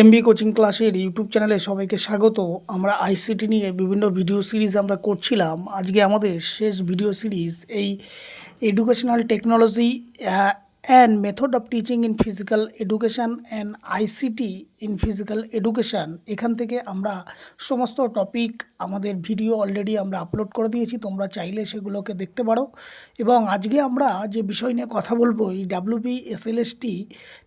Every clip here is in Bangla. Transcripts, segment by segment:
এমবি কোচিং ক্লাসের ইউটিউব চ্যানেলে সবাইকে স্বাগত। আমরা আইসিটি নিয়ে বিভিন্ন ভিডিও সিরিজ আমরা করছিলাম। আজকে আমাদের শেষ ভিডিও সিরিজ এই educational technology and method of teaching in physical education and ICT in physical education এখান থেকে আমরা সমস্ত টপিক আমাদের ভিডিও অলরেডি আমরা আপলোড করে দিয়েছি, তোমরা চাইলে সেগুলোকে দেখতে পারো। এবং আজকে আমরা যে বিষয় নিয়ে কথা বলব, এই ডাব্লিউবি এসএলএসটি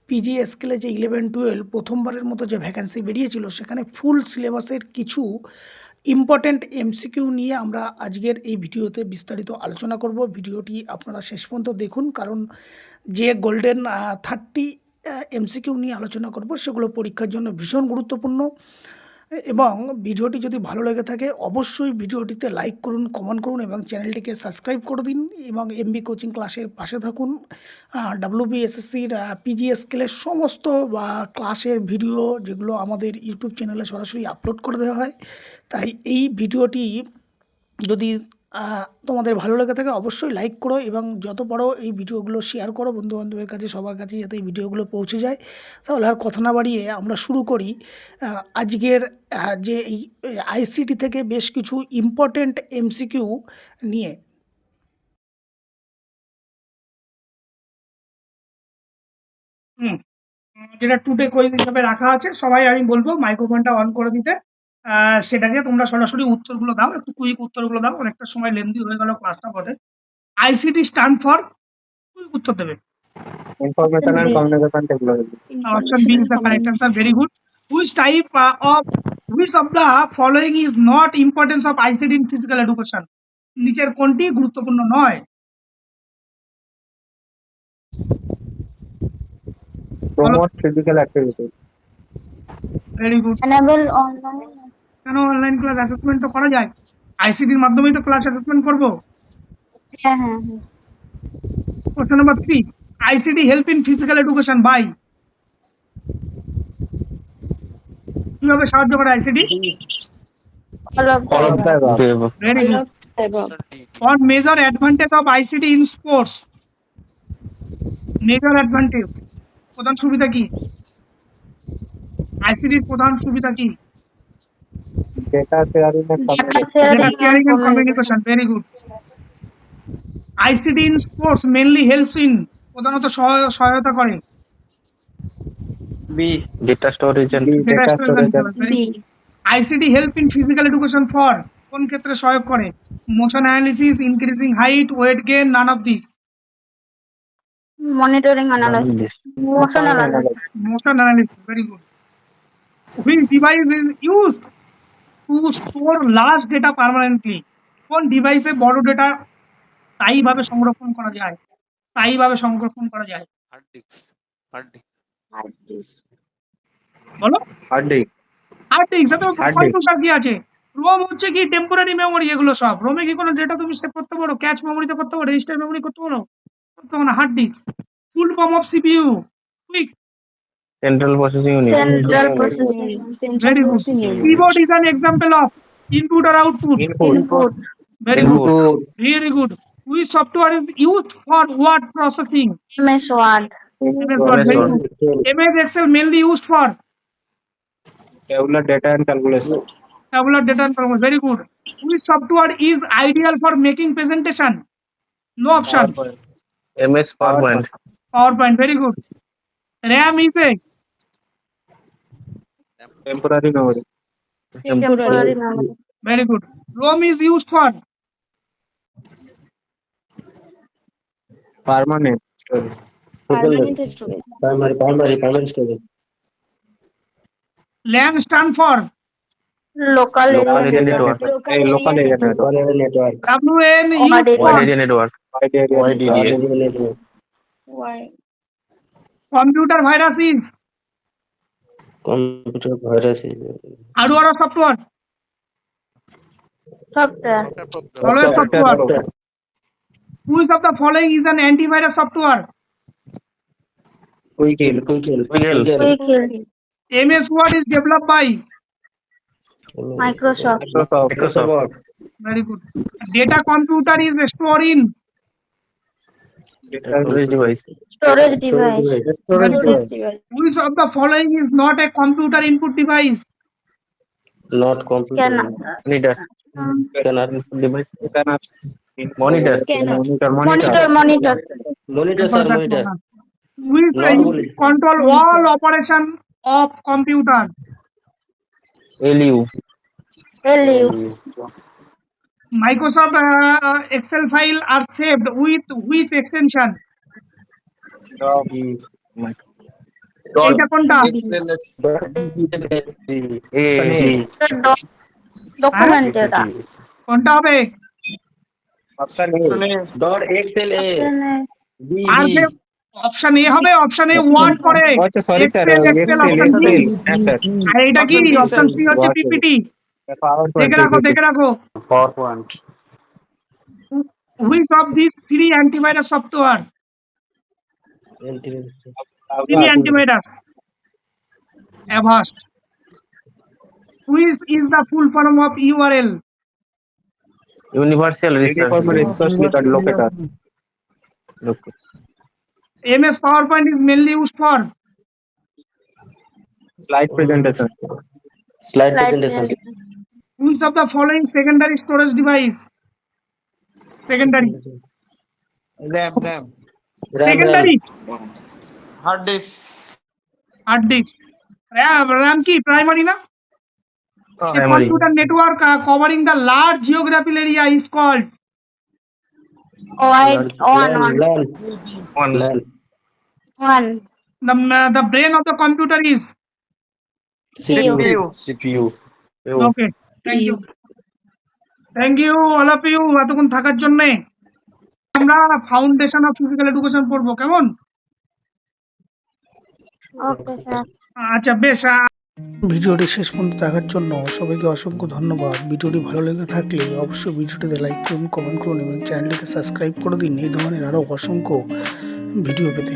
পিজি স্কেলে যে ইলেভেন টুয়েলভ প্রথমবারের মতো যে ভ্যাকান্সি বেরিয়েছিল, সেখানে ফুল সিলেবাসের কিছু ইম্পর্ট্যান্ট এমসিকিউ নিয়ে আমরা আজকের এই ভিডিওতে বিস্তারিত আলোচনা করব। ভিডিওটি আপনারা শেষ পর্যন্ত দেখুন, কারণ যে গোল্ডেন থার্টি এমসিকিউ নিয়ে আলোচনা করব, সেগুলো পরীক্ষার জন্য ভীষণ গুরুত্বপূর্ণ। এবং ভিডিওটি যদি ভালো লেগে থাকে, অবশ্যই ভিডিওটিতে লাইক করুন কমেন্ট করুন এবং চ্যানেলটিকে সাবস্ক্রাইব করে দিন এবং এমবি কোচিং ক্লাসের পাশে থাকুন। ডাব্লিউবিএসএসসির পিজি স্কেলের সমস্ত, বা ক্লাসের ভিডিও যেগুলো আমাদের ইউটিউব চ্যানেলে সরাসরি আপলোড করে দেওয়া হয়। তাই এই ভিডিওটি যদি তোমাদের ভালো লেগে থাকে অবশ্যই লাইক করো এবং যত পারো এই ভিডিওগুলো শেয়ার করো বন্ধুবান্ধবের কাছে, সবার কাছে যাতে এই ভিডিওগুলো পৌঁছে যায়। তাহলে আর কথা না বাড়িয়ে আমরা শুরু করি। আজকের যে এই আইসিটি থেকে বেশ কিছু ইম্পর্টেন্ট এমসিকিউ নিয়ে। যেটা টুডে কুইজ হিসাবে রাখা আছে, সবাই আমি বলব মাইক্রোফোনটা অন করে দিতে। সেটাকে তোমরা সরাসরি উত্তরগুলো দাও একটু কুইক উত্তরগুলো দাও অনেকটা সময় লেন্দি হয়ে গেল ক্লাসটা বটে। আইসিটি স্ট্যান্ড ফর কুইক উত্তর দেবে। Information and communication type of which of the following is not importance of physical education নিচের কোনটি গুরুত্বপূর্ণ নয়? কেন অনলাইন ক্লাস অ্যাসেসমেন্ট তো করা যায়? আইসিটির মাধ্যমেই তো ক্লাস অ্যাসেসমেন্ট করব। হ্যাঁ question number three ICT help in physical education by কীভাবে সাহায্য করে ICT above. On major advantage of ICT in sports. Major advantage. প্রধান সুবিধা কি? আইসিটির প্রধান সুবিধা কি? Data sharing and communication. very good ICT in sports mainly helps in প্রধানত সহায়- সহায়তা করে B. Data storage and Data storage ICT help in physical education for কোন ক্ষেত্রে সহায়ক করে motion analysis increasing height weight gain none of this monitoring analysis motion analysis motion analysis very good which device is used to store large data permanently. কোন ডিভাইসে বড় ডেটা স্থায়ীভাবে সংরক্ষণ করা যায়? স্থায়ীভাবে সংরক্ষণ করা যায়? Hard disk hard disk hard disk. বলো। Hard disk. Hard disk. প্রকার কি আছে? রোম হচ্ছে কি টেম্পোরারি মেমোরি এগুলো সব। রোমে কি কোনো ডেটা তুমি সেভ করতে পারো? ক্যাচ মেমোরিতে করতে পারো? রেজিস্টার মেমোরি করতে পারো? করতে পারো না। Hard disk full form of CPU quick Central processing unit. central processing Very good. keyboard is an example of input or output Input. input very good Input. Very good. Which software is used for word processing? ms word MS Word, very good. MS Excel mainly used for Tabular data and calculation. tabular data and format. Very good. Which software is ideal for making presentation? No option. MS PowerPoint. PowerPoint. Very good. RAM is a Temporary memory. temporary memory very good. ROM is used for Permanent storage. permanent storage Primary, primary, primary storage. LAN stand for local Local area area network. local Hey, local area network. network network. WN Wide used area. for network. Wide area. Wide area network. wide computer viruses computer viruses Aaru Aaru software software always software which of the following is an antivirus software quickl quickl quickl ms word is developed by microsoft microsoft very good data computer is stored in storage device. Storage device. Storage Storage device. device. Which of the following is not a computer input device? Not computer. Scanner. Monitor. Scanner device. Monitor. Scanner. Monitor. Monitor, monitor. Monitor, sir. Monitor. Which Not control all operation of computer? LU. LU. Microsoft uh, Excel file are saved with which extension? এইটা কোনটা হবে. XL A. B. আর যে অপশন এ হবে অপশন এ ওয়ার্ড করে আচ্ছা সরি স্যার অপশন হ্যাঁ আর এটা কি? অপশন সি হচ্ছে পিপিটি দেখে রাখো দেখে রাখো PowerPoint. Which of this three antivirus software three antivirus Avast which is the full form of URL Universal resource method locator MS PowerPoint is mainly used for slide presentation Slide Slide presentation. Which of the following secondary storage device? Secondary. RAM, RAM. Secondary. Hard disk. Hard disk. RAM, RAM ki primary na? Oh, a memory. computer network uh, covering the large geographical area is called One, one, one, One. one. one, the, uh, the brain of the computer is CPU. CPU. CPU. okay thank you thank you. All of you এতক্ষণ থাকার জন্য আমরা ফাউন্ডেশন অফ ফিজিক্যাল এডুকেশন পড়ব কেমন? আচ্ছা বেশ ভিডিওটি শেষ পর্যন্ত দেখার জন্য সবাইকে অসংখ্য ধন্যবাদ। ভিডিওটি ভালো লেগে থাকলে অবশ্যই ভিডিওটিতে লাইক করুন কমেন্ট করুন এবং চ্যানেলটিকে সাবস্ক্রাইব করে দিন। এই ধরনের আরও অসংখ্য ভিডিও পেতে।